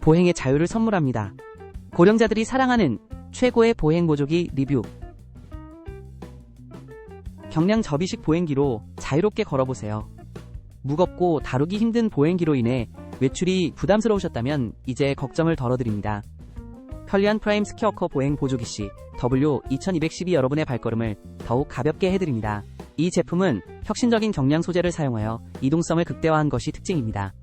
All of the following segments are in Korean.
보행의 자유를 선물합니다. 고령자들이 사랑하는 최고의 보행 보조기 리뷰. 경량 접이식 보행기로 자유롭게 걸어보세요. 무겁고 다루기 힘든 보행기로 인해 외출이 부담스러우셨다면 이제 걱정을 덜어드립니다. 편리한 프라임 스퀘어커 보행 보조기 시 W2212 여러분의 발걸음을 더욱 가볍게 해드립니다. 이 제품은 혁신적인 경량 소재를 사용하여 이동성을 극대화한 것이 특징입니다.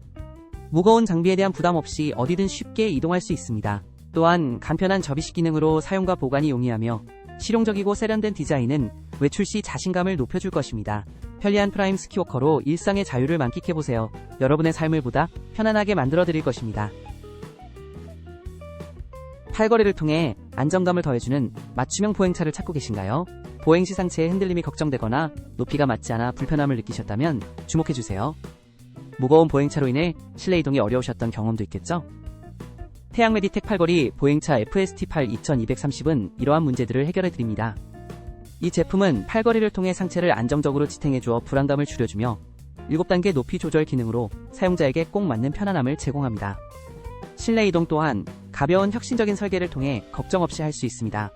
무거운 장비에 대한 부담 없이 어디든 쉽게 이동할 수 있습니다. 또한 간편한 접이식 기능으로 사용과 보관이 용이하며 실용적이고 세련된 디자인은 외출 시 자신감을 높여줄 것입니다. 편리한 프라임 스키워커로 일상의 자유를 만끽해보세요. 여러분의 삶을 보다 편안하게 만들어드릴 것입니다. 팔거리를 통해 안정감을 더해주는 맞춤형 보행차를 찾고 계신가요? 보행 시 상체의 흔들림이 걱정되거나 높이가 맞지 않아 불편함을 느끼셨다면 주목해주세요. 무거운 보행차로 인해 실내 이동이 어려우셨던 경험도 있겠죠? 태양 메디텍 팔걸이 보행차 FST8 2230은 이러한 문제들을 해결해 드립니다. 이 제품은 팔걸이를 통해 상체를 안정적으로 지탱해 주어 불안감을 줄여주며 7단계 높이 조절 기능으로 사용자에게 꼭 맞는 편안함을 제공합니다. 실내 이동 또한 가벼운 혁신적인 설계를 통해 걱정 없이 할 수 있습니다.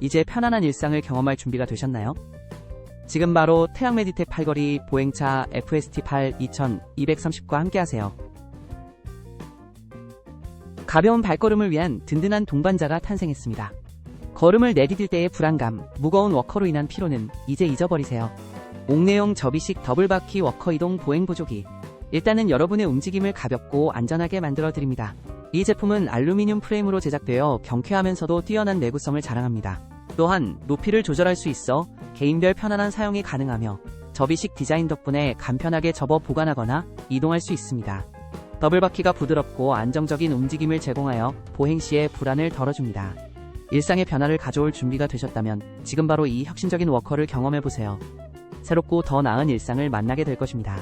이제 편안한 일상을 경험할 준비가 되셨나요? 지금 바로 태양 메디텍 팔걸이 보행차 FST8 2230과 함께하세요. 가벼운 발걸음을 위한 든든한 동반자가 탄생했습니다. 걸음을 내디딜 때의 불안감, 무거운 워커로 인한 피로는 이제 잊어버리세요. 옥내용 접이식 더블바퀴 워커 이동 보행 보조기. 일단은 여러분의 움직임을 가볍고 안전하게 만들어 드립니다. 이 제품은 알루미늄 프레임으로 제작되어 경쾌하면서도 뛰어난 내구성을 자랑합니다. 또한 높이를 조절할 수 있어 개인별 편안한 사용이 가능하며 접이식 디자인 덕분에 간편하게 접어 보관하거나 이동할 수 있습니다. 더블 바퀴가 부드럽고 안정적인 움직임을 제공하여 보행 시의 불안을 덜어줍니다. 일상의 변화를 가져올 준비가 되셨다면 지금 바로 이 혁신적인 워커를 경험해보세요. 새롭고 더 나은 일상을 만나게 될 것입니다.